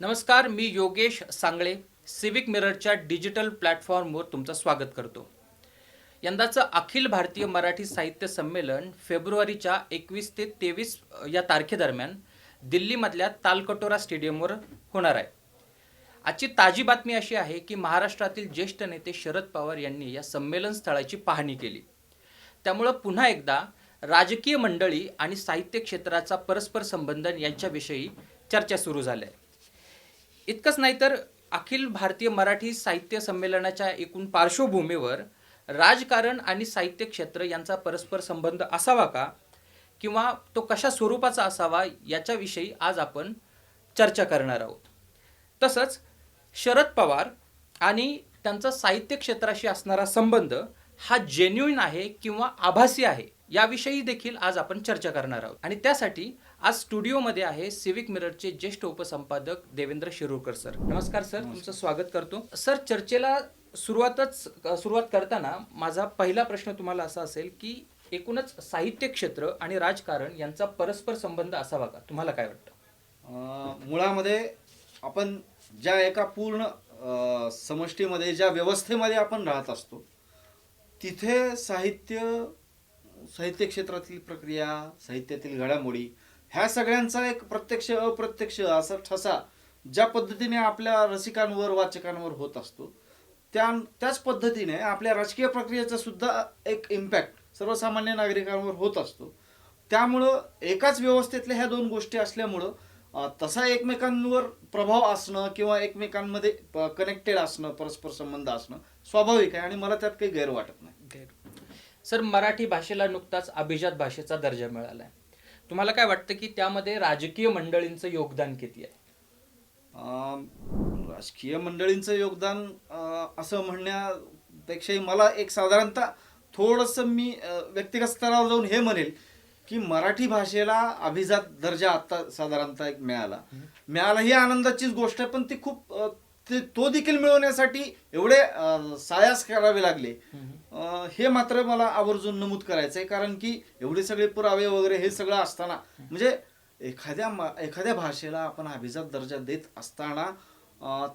नमस्कार मी योगेश सांगळे सिविक मिररच्या डिजिटल प्लॅटफॉर्मवर तुमचं स्वागत करतो. यंदाचं अखिल भारतीय मराठी साहित्य संमेलन फेब्रुवारीच्या एकवीस ते तेवीस या तारखेदरम्यान दिल्लीमधल्या तालकटोरा स्टेडियमवर होणार आहे. आजची ताजी बातमी अशी आहे की महाराष्ट्रातील ज्येष्ठ नेते शरद पवार यांनी या संमेलन स्थळाची पाहणी केली. त्यामुळं पुन्हा एकदा राजकीय मंडळी आणि साहित्य क्षेत्राचा परस्पर संबंध यांच्याविषयी चर्चा सुरू झाल्या आहे. इतकंच नाही तर अखिल भारतीय मराठी साहित्य संमेलनाच्या एकूण पार्श्वभूमीवर राजकारण आणि साहित्य क्षेत्र यांचा परस्पर संबंध असावा का? किंवा तो कशा स्वरूपाचा असावा याच्याविषयी आज आपण चर्चा करणार आहोत. तसंच शरद पवार आणि त्यांचा साहित्य क्षेत्राशी असणारा संबंध हा जेन्युइन आहे किंवा आभासी आहे याविषयी देखील आज आपण चर्चा करणार आहोत. आणि त्यासाठी आज स्टुडिओमध्ये आहे सिविक मिररचे ज्येष्ठ उपसंपादक देवेंद्र शिरूरकर सर. नमस्कार सर तुमचं स्वागत करतो. सर चर्चेला सुरुवातच सुरुवात करताना माझा पहिला प्रश्न तुम्हाला असा असेल की एकूणच साहित्य क्षेत्र आणि राजकारण यांचा परस्पर संबंध असावा का? तुम्हाला काय वाटतं? मुळामध्ये आपण ज्या एका पूर्ण समष्टीमध्ये ज्या व्यवस्थेमध्ये आपण राहत असतो तिथे साहित्य साहित्य क्षेत्रातील प्रक्रिया साहित्यातील घडामोडी ह्या सगळ्यांचा एक प्रत्यक्ष अप्रत्यक्ष असा ठसा ज्या पद्धतीने आपल्या रसिकांवर वाचकांवर होत असतो त्या त्याच पद्धतीने आपल्या राजकीय प्रक्रियेचा सुद्धा एक इम्पॅक्ट सर्वसामान्य नागरिकांवर होत असतो. त्यामुळं एकाच व्यवस्थेतल्या ह्या दोन गोष्टी असल्यामुळं तसा एकमेकांवर प्रभाव असणं किंवा एकमेकांमध्ये कनेक्टेड असणं परस्पर संबंध असणं स्वाभाविक आहे आणि मला त्यात काही गैर वाटत नाही सर मराठी भाषेला नुकताच अभिजात भाषेचा दर्जा मिळाला आहे तुम्हाला काय वाटतं की त्यामध्ये राजकीय मंडळींचं योगदान किती आहे? अं, राजकीय मंडळींचं योगदान अं, असं म्हणण्यापेक्षाही मला एक साधारणतः थोडंसं मी अं, व्यक्तिगत स्तरावर जाऊन हे म्हणेल की मराठी भाषेला अभिजात दर्जा आता साधारणतः एक मिळाला. मिळाला ही आनंदाचीच गोष्ट आहे पण ती खूप अं, ते तो देखील मिळवण्यासाठी एवढे सायास करावे लागले. हे मात्र मला आवर्जून नमूद करायचं आहे कारण की एवढे सगळे पुरावे वगैरे हे सगळं असताना म्हणजे एखाद्या एखाद्या भाषेला आपण अभिजात दर्जा देत असताना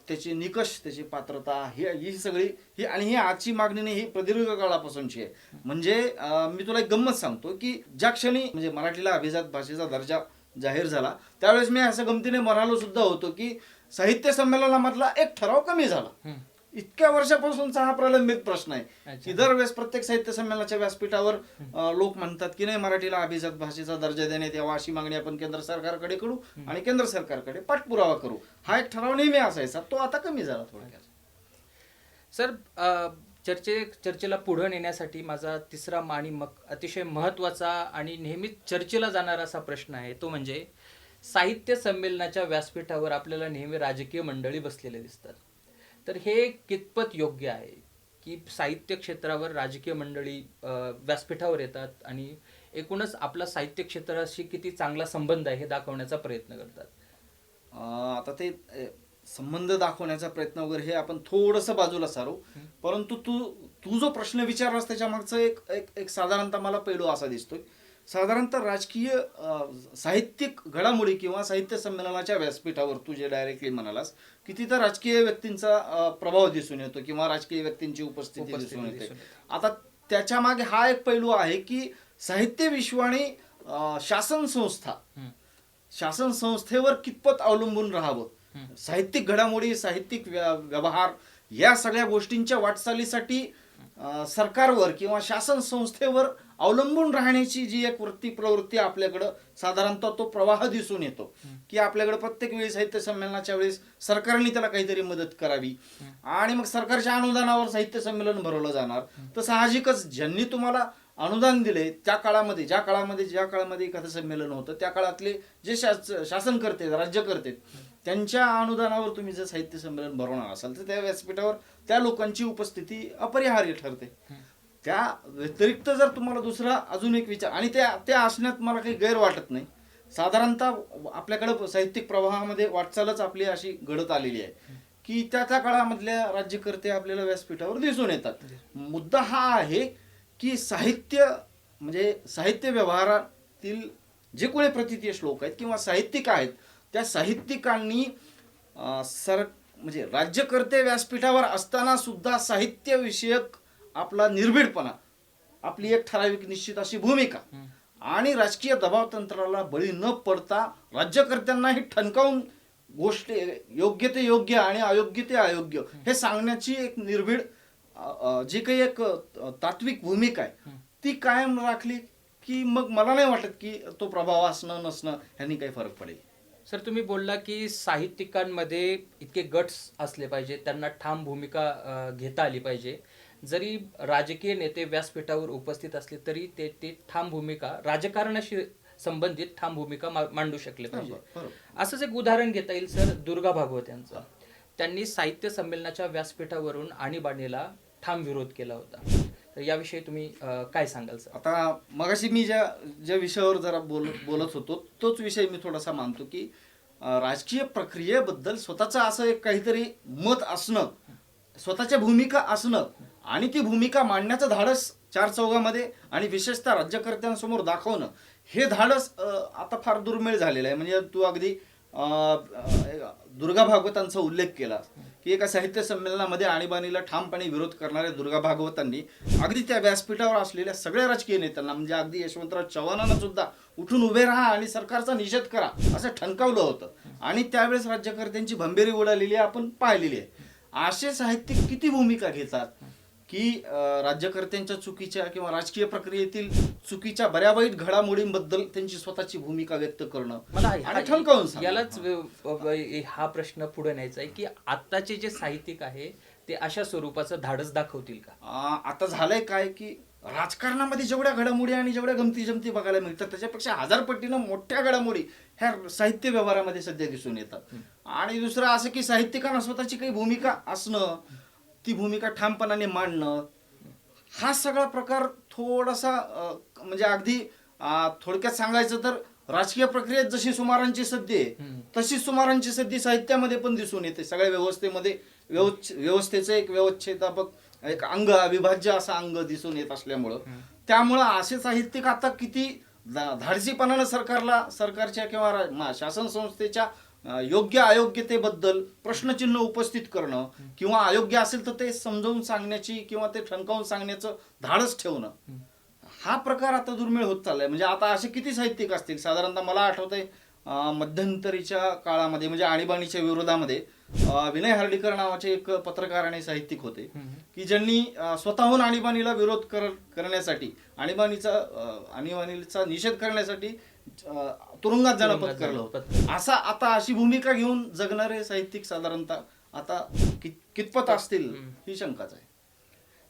त्याचे निकष त्याची पात्रता ही ही सगळी ही आणि ही आजची मागणी नाही ही प्रदीर्घ काळापासूनची आहे. म्हणजे मी तुला एक गंमत सांगतो की ज्या क्षणी म्हणजे मराठीला अभिजात भाषेचा दर्जा जाहीर झाला त्यावेळेस मी असं गमतीने म्हणालो सुद्धा होतो की साहित्य संमेलनामधला एक ठराव कमी झाला. इतक्या वर्षापासूनचा हा प्रलंबित प्रश्न आहे. की दरवेळेस प्रत्येक साहित्य संमेलनाच्या व्यासपीठावर लोक म्हणतात की नाही मराठीला अभिजात भाषेचा दर्जा देण्यात यावा अशी मागणी आपण केंद्र सरकारकडे करू आणि केंद्र सरकारकडे पाठपुरावा करू. हा एक ठराव नेहमी असायचा. तो आता कमी झाला थोडक्यात. सर चर्चे चर्चेला पुढं नेण्यासाठी माझा तिसरा आणि मग अतिशय महत्त्वाचा आणि नेहमीच चर्चेला जाणारा असा प्रश्न आहे. तो म्हणजे साहित्य संमेलनाच्या व्यासपीठावर आपल्याला नेहमी राजकीय मंडळी बसलेले दिसतात. तर हे कितपत योग्य आहे की साहित्य क्षेत्रावर राजकीय मंडळी व्यासपीठावर येतात आणि एकूणच आपला साहित्य क्षेत्राशी किती चांगला संबंध आहे हे दाखवण्याचा प्रयत्न करतात? आता ते संबंध दाखवण्याचा प्रयत्न वगैरे हे आपण थोडंसं बाजूला सारू. परंतु तू तू जो प्रश्न विचारलास त्याच्या मागचा एक एक एक साधारणतः मला पैलू असा दिसतोय. साधारणतः राजकीय साहित्यिक घडामोडी किंवा साहित्य संमेलनाच्या व्यासपीठावर तू जे डायरेक्टली म्हणालास की तिथं राजकीय व्यक्तींचा प्रभाव दिसून येतो किंवा राजकीय व्यक्तींची उपस्थिती दिसून येते? आता त्याच्यामागे हा एक पैलू आहे की साहित्य विश्व आणि शासन संस्था. शासन संस्थेवर कितपत अवलंबून राहावं? साहित्यिक घडामोडी साहित्यिक व्य- व्यवहार या सगळ्या गोष्टींच्या वाटचालीसाठी सरकारवर किंवा शासन संस्थेवर अवलंबून राहण्याची जी एक वृत्ती प्रवृत्ती आपल्याकडं साधारणतः तो प्रवाह दिसून येतो. की आपल्याकडे प्रत्येक वेळी साहित्य संमेलनाच्या वेळेस सरकारने त्याला काहीतरी मदत करावी. आणि मग सरकारच्या अनुदानावर साहित्य संमेलन भरवलं जाणार. तर साहजिकच ज्यांनी तुम्हाला अनुदान दिले त्या काळामध्ये ज्या काळामध्ये ज्या काळामध्ये एखादं संमेलन होतं त्या काळातले जे शास शासन करते राज्य करते त्यांच्या अनुदानावर तुम्ही जर साहित्य संमेलन भरवणार असाल तर त्या व्यासपीठावर त्या लोकांची उपस्थिती अपरिहार्य ठरते. त्या व्यतिरिक्त जर तुम्हाला दुसरा अजून एक विचार आणि त्या त्या असण्यात मला काही गैर वाटत नाही. साधारणतः आपल्याकडं साहित्यिक प्रवाहामध्ये वाटचालच आपली अशी घडत आलेली आहे. की त्या त्या काळामधल्या राज्यकर्ते आपल्याला व्यासपीठावर दिसून येतात. मुद्दा हा आहे की साहित्य म्हणजे साहित्य व्यवहारातील जे कोणी प्रतितीय श्लोक आहेत किंवा साहित्यिक आहेत त्या साहित्यिकांनी सर म्हणजे राज्यकर्ते व्यासपीठावर असताना सुद्धा साहित्यविषयक आपला निर्भीडपणा आपली एक ठराविक निश्चित अशी भूमिका आणि राजकीय दबाव तंत्राला बळी न पडता राज्यकर्त्यांनाही ठणकावून गोष्टी योग्य ते योग्य आणि अयोग्य ते अयोग्य हे सांगण्याची एक निर्भीड जी काही एक तात्विक भूमिका आहे ती कायम राखली की मग मला नाही वाटत की तो प्रभाव असणं नसणं ह्यांनी काही फरक पडेल. सर तुम्ही बोलला की साहित्यिकांमध्ये इतके गट्स असले पाहिजे त्यांना ठाम भूमिका घेता आली पाहिजे. जरी राजकीय नेते व्यासपीठावर उपस्थित असले तरी ते ते ठाम भूमिका राजकारणाशी संबंधित ठाम भूमिका मांडू शकले पाहिजे. असंच एक उदाहरण घेता येईल सर दुर्गा भागवत यांचं. त्यांनी साहित्य संमेलनाच्या व्यासपीठावरून आणीबाणीला ठाम विरोध केला होता. तर याविषयी तुम्ही काय सांगाल सर? आता मगाशी मी ज्या ज्या विषयावर जरा बोल बोलत होतो तोच विषय मी थोडासा मानतो की राजकीय प्रक्रियेबद्दल स्वतःचं असं एक काहीतरी मत असणं स्वतःच्या भूमिका असणं आणि ती भूमिका मांडण्याचं धाडस चार चौघामध्ये आणि विशेषतः राज्यकर्त्यांसमोर दाखवणं हे धाडस आता फार दुर्मिळ झालेलं आहे. म्हणजे तू अगदी दुर्गा भागवतांचा उल्लेख केला की एका साहित्य संमेलनामध्ये आणीबाणीला ठामपणे विरोध करणाऱ्या दुर्गा भागवतांनी अगदी त्या व्यासपीठावर असलेल्या सगळ्या राजकीय नेत्यांना म्हणजे अगदी यशवंतराव चव्हाणांना सुद्धा उठून उभे राहा आणि सरकारचा निषेध करा असं ठणकावलं होतं. आणि त्यावेळेस राज्यकर्त्यांची भंबेरी उडालेली आहे आपण पाहिलेली आहे. असे साहित्यिक किती भूमिका घेतात? की राज्यकर्त्यांच्या चुकीच्या किंवा राजकीय प्रक्रियेतील चुकीच्या बऱ्या वाईट घडामोडींबद्दल त्यांची स्वतःची भूमिका व्यक्त करणं. मला आणि ठणकावून. यालाच हा प्रश्न पुढे न्यायचा आहे की आत्ताचे जे साहित्यिक आहे ते अशा स्वरूपाचं धाडस दाखवतील का? आता झालंय काय की राजकारणामध्ये जेवढ्या घडामोडी आणि जेवढ्या गमती जमती बघायला मिळतात त्याच्यापेक्षा हजार पटीनं मोठ्या घडामोडी ह्या साहित्य व्यवहारामध्ये सध्या दिसून येतात. आणि दुसरं असं की साहित्यिकांना स्वतःची काही भूमिका असणं ती भूमिका ठामपणाने मांडणं हा सगळा प्रकार थोडासा म्हणजे अगदी थोडक्यात सांगायचं तर राजकीय प्रक्रियेत जशी सुमारांची सद्दी आहे तशी सुमारांची सद्दी साहित्यामध्ये पण दिसून येते. सगळ्या व्यवस्थेमध्ये व्यवस्थेचं एक व्यवच्छेदापक एक अंग अविभाज्य असं अंग दिसून येत असल्यामुळं त्यामुळं असे साहित्यिक आता किती धाडसीपणानं सरकारला सरकारच्या किंवा शासन संस्थेच्या योग्य अयोग्यतेबद्दल प्रश्नचिन्ह उपस्थित करणं किंवा अयोग्य असेल तर ते समजावून सांगण्याची किंवा ते ठणकावून सांगण्याचं धाडस ठेवणं. हा प्रकार आता दुर्मिळ होत चाललाय. म्हणजे आता असे किती साहित्यिक असतील? साधारणतः मला आठवतंय मध्यंतरीच्या काळामध्ये म्हणजे आणीबाणीच्या विरोधामध्ये विनय हर्डीकर नावाचे एक पत्रकार आणि साहित्यिक होते की ज्यांनी स्वतःहून आणीबाणीला विरोध कर करण्यासाठी आणीबाणीचा आणीबाणीचा निषेध करण्यासाठी तुरुंगात जाणं पत्करलं होतं. असा आता अशी भूमिका घेऊन जगणारे साहित्यिक साधारणतः आता कित- कितपत असतील ही शंकाच आहे.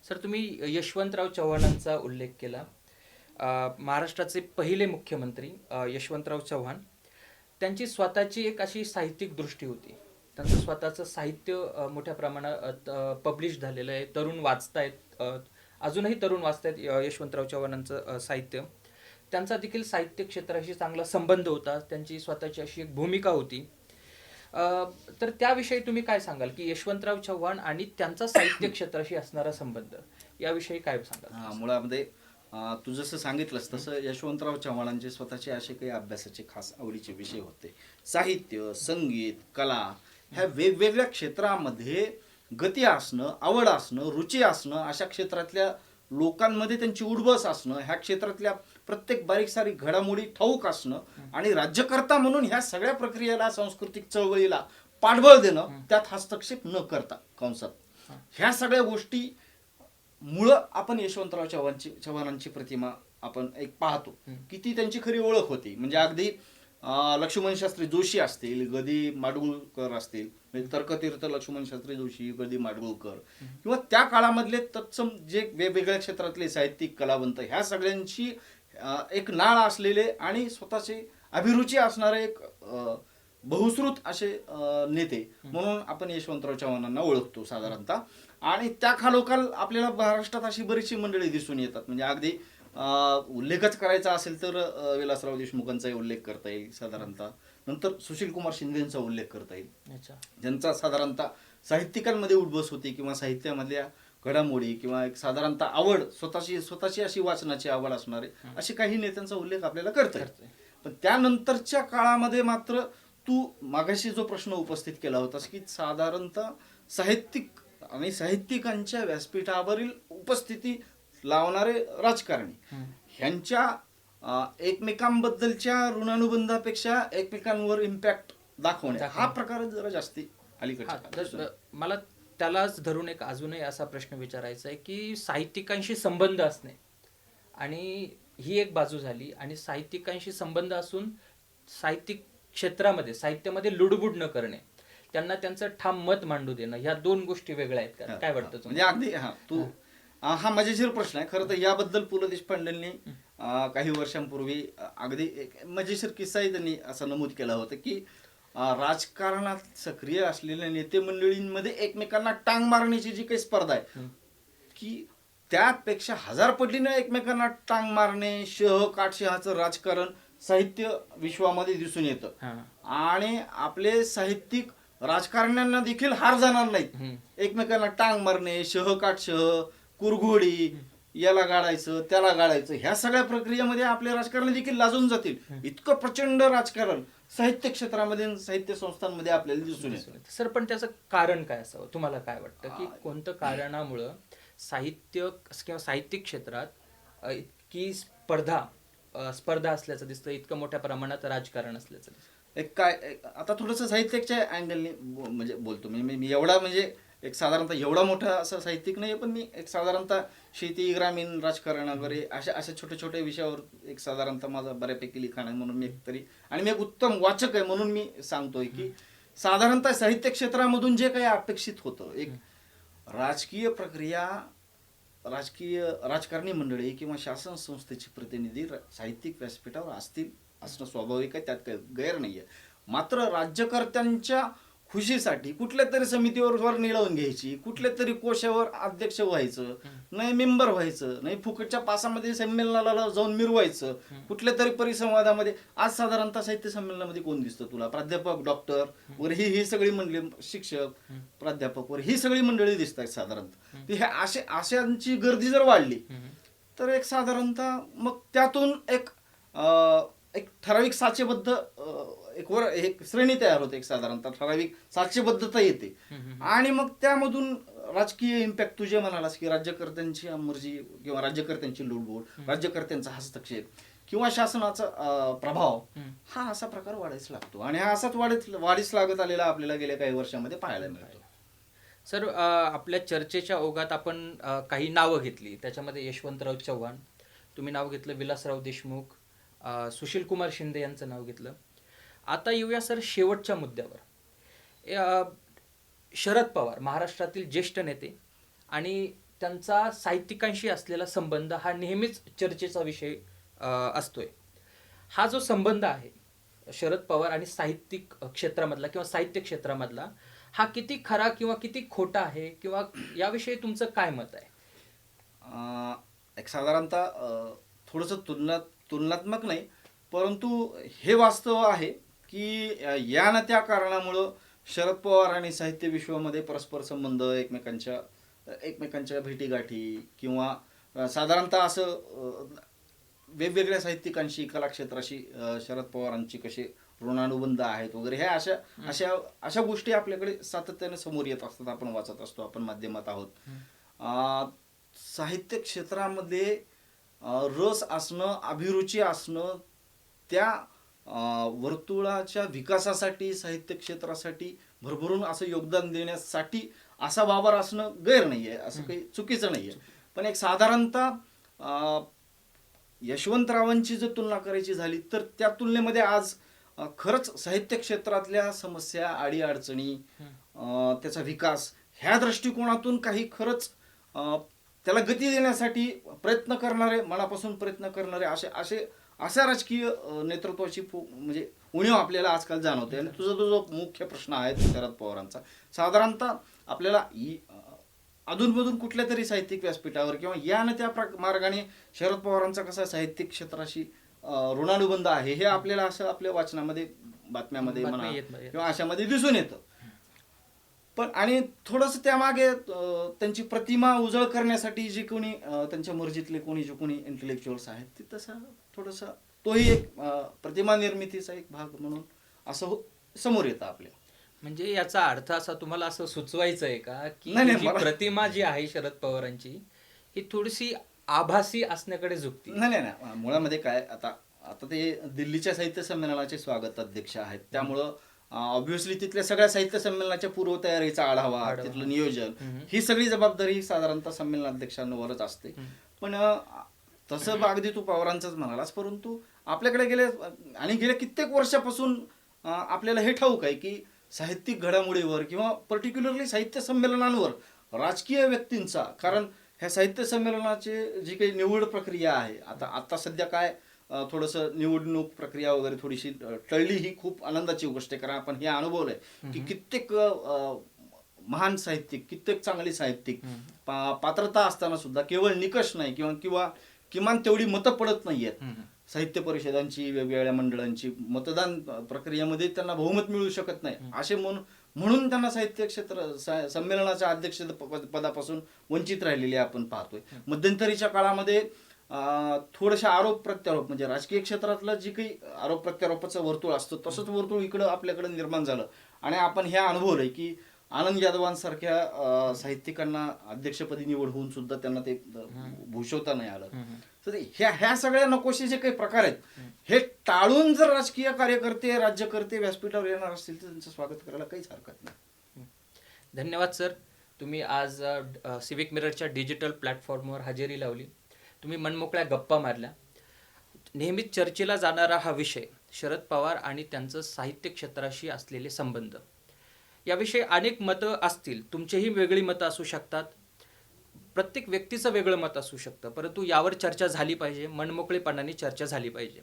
सर तुम्ही यशवंतराव चव्हाणांचा उल्लेख केला. महाराष्ट्राचे पहिले मुख्यमंत्री यशवंतराव चव्हाण. त्यांची स्वतःची एक अशी साहित्यिक दृष्टी होती. त्यांचं स्वतःचं साहित्य मोठ्या प्रमाणात पब्लिश झालेलं आहे. तरुण वाचतायत अजूनही तरुण वाचतायत यशवंतराव चव्हाणांचं साहित्य. त्यांचा देखील साहित्य क्षेत्राशी चांगला संबंध होता. त्यांची स्वतःची अशी एक भूमिका होती. तर त्याविषयी तुम्ही काय सांगाल की यशवंतराव चव्हाण आणि त्यांचा साहित्य क्षेत्राशी असणारा संबंध? याविषयी काय सांगाल? मुळामध्ये तू जसं सांगितलंस तसं यशवंतराव चव्हाणांचे स्वतःचे असे काही अभ्यासाचे खास आवडीचे विषय होते. साहित्य संगीत कला ह्या वेगवेगळ्या क्षेत्रामध्ये गती असणं आवड असणं रुची असणं अशा क्षेत्रातल्या लोकांमध्ये त्यांची उडबस असणं ह्या क्षेत्रातल्या प्रत्येक बारीक सारीक घडामोडी ठाऊक असणं आणि राज्यकर्ता म्हणून ह्या सगळ्या प्रक्रियेला सांस्कृतिक चळवळीला पाठबळ देणं त्यात हस्तक्षेप न करता कंसात. ह्या सगळ्या गोष्टी मुळं आपण यशवंतराव चव्हाणची चव्हाणांची प्रतिमा आपण एक पाहतो. की ती त्यांची खरी ओळख होती. म्हणजे अगदी लक्ष्मण शास्त्री जोशी असतील गदी माडगुळकर असतील म्हणजे तर्कतीर्थ लक्ष्मण शास्त्री जोशी गदी माडगुळकर किंवा त्या काळामधले तत्सम जे वेगवेगळ्या क्षेत्रातले साहित्यिक कलावंत ह्या सगळ्यांची एक नाळ असलेले आणि स्वतःची अभिरुची असणारे एक बहुश्रुत असे नेते म्हणून आपण यशवंतराव चव्हाणांना ओळखतो साधारणतः. आणि त्या खालोखाल आपल्याला महाराष्ट्रात अशी बरीचशी मंडळी दिसून येतात. म्हणजे अगदी उल्लेखच करायचा असेल तर विलासराव देशमुखांचाही उल्लेख करता येईल साधारणतः. नंतर सुशील कुमार शिंदेचा उल्लेख करता येईल. ज्यांचा साधारणतः साहित्यिकांमध्ये उठबस होती किंवा साहित्यामधल्या घडामोडी किंवा एक साधारणतः आवड स्वतःची स्वतःची अशी वाचनाची आवड असणारे असे काही नेत्यांचा उल्लेख आपल्याला करता येईल. पण त्यानंतरच्या काळामध्ये मात्र तू मागाशी जो प्रश्न उपस्थित केला होतास की साधारणतः साहित्यिक आणि साहित्यिकांच्या व्यासपीठावरील उपस्थिती लावणारे राजकारणी. ह्यांच्या एकमेकांबद्दलच्या ऋणानुबंधापेक्षा एकमेकांवर इम्पॅक्ट दाखवणे हा. प्रकार जरा जास्ती तर मला त्यालाच धरून एक अजूनही असा प्रश्न विचारायचा आहे की साहित्यिकांशी संबंध असणे. आणि ही एक बाजू झाली आणि साहित्यिकांशी संबंध असून साहित्यिक क्षेत्रामध्ये साहित्यामध्ये लुडबुड न करणे त्यांना त्यांचं ठाम मत मांडू देणं ह्या दोन गोष्टी वेगळ्या आहेत काय वाटतं म्हणजे अगदी हा तू हा मजेशीर प्रश्न आहे खरं तर याबद्दल पु ल देशपांडेंनी काही वर्षांपूर्वी अगदी एक मजेशीर किस्साही त्यांनी असं नमूद केला होता की राजकारणात सक्रिय असलेल्या नेते मंडळींमध्ये एकमेकांना टांग मारण्याची जी काही स्पर्धा आहे. की त्यापेक्षा हजार पटीनं एकमेकांना टांग मारणे शह काटशहाचं राजकारण साहित्य विश्वामध्ये दिसून येतं. आणि आपले साहित्यिक राजकारण्यांना देखील हार जाणार नाहीत. एकमेकांना टांग मारणे शह काट शह कुरघोडी याला गाडायचं त्याला गाडायचं ह्या सगळ्या प्रक्रियेमध्ये आपले राजकारणी देखील लाजून जातील. इतकं प्रचंड राजकारण साहित्य क्षेत्रामध्ये साहित्य संस्थांमध्ये आपल्याला दिसून येतं. सर पण त्याचं कारण काय असावं? तुम्हाला काय वाटतं की कोणतं कारणामुळं साहित्य किंवा साहित्यिक क्षेत्रात इतकी स्पर्धा स्पर्धा असल्याचं दिसतं इतकं मोठ्या प्रमाणात राजकारण असल्याचं दिसतं? एक काय आता थोडंसं साहित्याच्या अँगलने म्हणजे बोलतो. मी मी- मी एवढा म्हणजे एक साधारणतः एवढा मोठा असं साहित्यिक नाही पण मी एक साधारणतः शेती ग्रामीण राजकारण वगैरे अशा अशा छोट्या छोट्या विषयावर एक साधारणतः माझा बऱ्यापैकी लिखाण आहे म्हणून मी एक तरी आणि मी एक उत्तम वाचक आहे म्हणून मी सांगतोय की साधारणतः साहित्य क्षेत्रामधून जे काही अपेक्षित होतं एक राजकीय प्रक्रिया राजकीय राजकारणी मंडळी किंवा शासन संस्थेचे प्रतिनिधी साहित्यिक व्यासपीठावर असतील असणं स्वाभाविक आहे त्यात काही गैर नाही आहे मात्र राज्यकर्त्यांच्या खुशीसाठी कुठल्या तरी समितीवर वर निळवून घ्यायची कुठल्या तरी कोशावर अध्यक्ष व्हायचं नाही मेंबर व्हायचं नाही फुकटच्या पासामध्ये संमेलनाला जाऊन मिरवायचं कुठल्या तरी परिसंवादामध्ये. आज साधारणतः साहित्य संमेलनामध्ये कोण दिसतं तुला? प्राध्यापक डॉक्टर वर ही ही सगळी मंडळी शिक्षक प्राध्यापक वर ही सगळी मंडळी दिसत आहेत साधारणतः ती ह्या अशा अशांची गर्दी जर वाढली तर एक साधारणतः मग त्यातून एक एक ठराविक साचेबद्ध एक वर एक श्रेणी तयार होते एक साधारणतः ठराविक साचेबद्धता येते. आणि मग त्यामधून राजकीय इम्पॅक्ट तुझे म्हणालास की राज्यकर्त्यांची मर्जी किंवा राज्यकर्त्यांची लुडबुड राज्यकर्त्यांचा हस्तक्षेप किंवा शासनाचा प्रभाव हा असा प्रकार वाढायच लागतो. आणि हा असाच वाढत वाढीस लागत आलेला आपल्याला गेल्या काही वर्षामध्ये पाहायला मिळतो. सर आपल्या चर्चेच्या ओघात आपण काही नावं घेतली. त्याच्यामध्ये यशवंतराव चव्हाण तुम्ही नाव घेतलं विलासराव देशमुख अ, सुशील कुमार शिंदे यांचं नाव घेतलं. आता येऊया सर शेवटच्या मुद्द्यावर. शरद पवार महाराष्ट्रातील ज्येष्ठ नेते आणि त्यांचा साहित्यिकांशी असलेला संबंध हा नेहमीच चर्चेचा विषय असतोय. हा जो संबंध आहे शरद पवार आणि साहित्यिक क्षेत्रामधला किंवा साहित्य क्षेत्रामधला हा किती खरा किंवा किती खोटा आहे किंवा याविषयी तुमचं काय मत आहे? एक साधारणतः थोडंसं तुलना तुलनात्मक नाही परंतु हे वास्तव आहे की या ना त्या कारणामुळं शरद पवार आणि साहित्य विश्वामध्ये परस्पर संबंध एकमेकांच्या एकमेकांच्या भेटीगाठी किंवा साधारणतः असं वेगवेगळ्या साहित्यिकांशी कलाक्षेत्राशी शरद पवारांची कसे ऋणानुबंध आहेत वगैरे ह्या अशा अशा अशा गोष्टी आपल्याकडे सातत्याने समोर येत असतात आपण वाचत असतो आपण माध्यमात आहोत. साहित्य क्षेत्रामध्ये रस असणं अभिरुची असणं त्या वर्तुळाच्या विकासासाठी साहित्य क्षेत्रासाठी भरभरून असं योगदान देण्यासाठी असा वावर असणं गैर नाही आहे असं काही चुकीचं नाही आहे पण एक साधारणतः यशवंतरावांची जर तुलना करायची झाली तर त्या तुलनेमध्ये आज खरंच साहित्य क्षेत्रातल्या समस्या अडीअडचणी अं, त्याचा विकास ह्या दृष्टिकोनातून काही खरंच त्याला गती देण्यासाठी प्रयत्न करणारे मनापासून प्रयत्न करणारे असे असे अशा राजकीय नेतृत्वाची म्हणजे उणीव आपल्याला आजकाल जाणवते आणि तुझा तो जो मुख्य प्रश्न आहे शरद पवारांचा साधारणतः आपल्याला अधूनमधून कुठल्या तरी साहित्यिक व्यासपीठावर किंवा या न त्या मार्गाने शरद पवारांचा कसा साहित्यिक क्षेत्राशी ऋणानुबंध आहे हे आपल्याला असं आपल्या वाचनामध्ये बातम्यामध्ये बातम्या म्हणा. किंवा अशामध्ये दिसून येतं पण आणि थोडंसं त्यामागे त्यांची प्रतिमा उजळ करण्यासाठी जे कोणी त्यांच्या मर्जीतले कोणी जे कोणी इंटेलेक्च्युअल्स आहेत ते तसं थोडंसं तोही एक प्रतिमा निर्मितीचा एक भाग म्हणून असं हो समोर येतं आपल्या. म्हणजे याचा अर्थ असा तुम्हाला असं सुचवायचं आहे का की नाही, नाही, जी मला- प्रतिमा जी आहे शरद पवारांची ही थोडीशी आभासी असण्याकडे झुकती. नाही नाही नाही. मुळामध्ये काय आता आता ते दिल्लीच्या साहित्य संमेलनाचे स्वागत अध्यक्ष आहेत. त्यामुळं ऑब्व्हियसली तिथल्या सगळ्या साहित्य संमेलनाच्या पूर्वतयारीचा आढावा. तिथलं नियोजन. ही सगळी जबाबदारी साधारणतः संमेलनाध्यक्षांवरच असते पण तसं अगदी तू पवारांचंच म्हणालास परंतु आपल्याकडे गेले आणि गेल्या कित्येक वर्षापासून आपल्याला हे ठाऊक आहे की साहित्यिक घडामोडीवर किंवा पर्टिक्युलरली साहित्य संमेलनांवर राजकीय व्यक्तींचा कारण ह्या साहित्य संमेलनाची जी काही निवड प्रक्रिया आहे आता आता सध्या काय थोडंसं निवडणूक प्रक्रिया वगैरे थोडीशी टळली ही खूप आनंदाची गोष्ट आहे. कारण आपण हे अनुभवलंय की कित्येक महान साहित्यिक कित्येक चांगले साहित्यिक पा- पात्रता असताना सुद्धा केवळ निकष नाही किंवा किंवा किमान तेवढी मतं पडत नाहीयेत. साहित्य परिषदांची वेगवेगळ्या मंडळांची मतदान प्रक्रियेमध्ये त्यांना बहुमत मिळू शकत नाही. असे म्हणून म्हणून त्यांना साहित्य क्षेत्र संमेलनाच्या अध्यक्ष पदापासून वंचित राहिलेले आपण पाहतोय. मध्यंतरीच्या काळामध्ये थोडेसे आरोप प्रत्यारोप म्हणजे राजकीय क्षेत्रातलं जी काही आरोप प्रत्यारोपाचं वर्तुळ असतं तसंच वर्तुळ इकडं आपल्याकडे निर्माण झालं. आणि आपण हे अनुभवलंय की आनंद यादवांसारख्या साहित्यिकांना अध्यक्षपदी निवड होऊन सुद्धा त्यांना ते भूषवता नाही आलं. तर ह्या ह्या सगळ्या नकोशी जे काही प्रकार आहेत हे टाळून जर राजकीय कार्यकर्ते राज्यकर्ते व्यासपीठावर येणार असतील तर त्यांचं स्वागत करायला काहीच हरकत नाही. धन्यवाद सर. तुम्ही आज सिविक मिररच्या डिजिटल प्लॅटफॉर्मवर हजेरी लावली. तुम्ही मनमोकळ्या गप्पा मारल्या. नेहमीच चर्चेला जाणारा हा विषय शरद पवार आणि त्यांचं साहित्य क्षेत्राशी असलेले संबंध. याविषयी अनेक मतं असतील तुमचेही वेगळी मतं असू शकतात. प्रत्येक व्यक्तीचं वेगळं मत असू शकतं परंतु यावर चर्चा झाली पाहिजे मनमोकळेपणाने चर्चा झाली पाहिजे.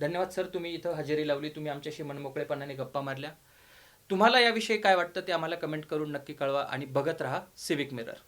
धन्यवाद सर तुम्ही इथं हजेरी लावली तुम्ही आमच्याशी मनमोकळेपणाने गप्पा मारल्या. तुम्हाला याविषयी काय वाटतं ते आम्हाला कमेंट करून नक्की कळवा आणि बघत राहा सिविक मिरर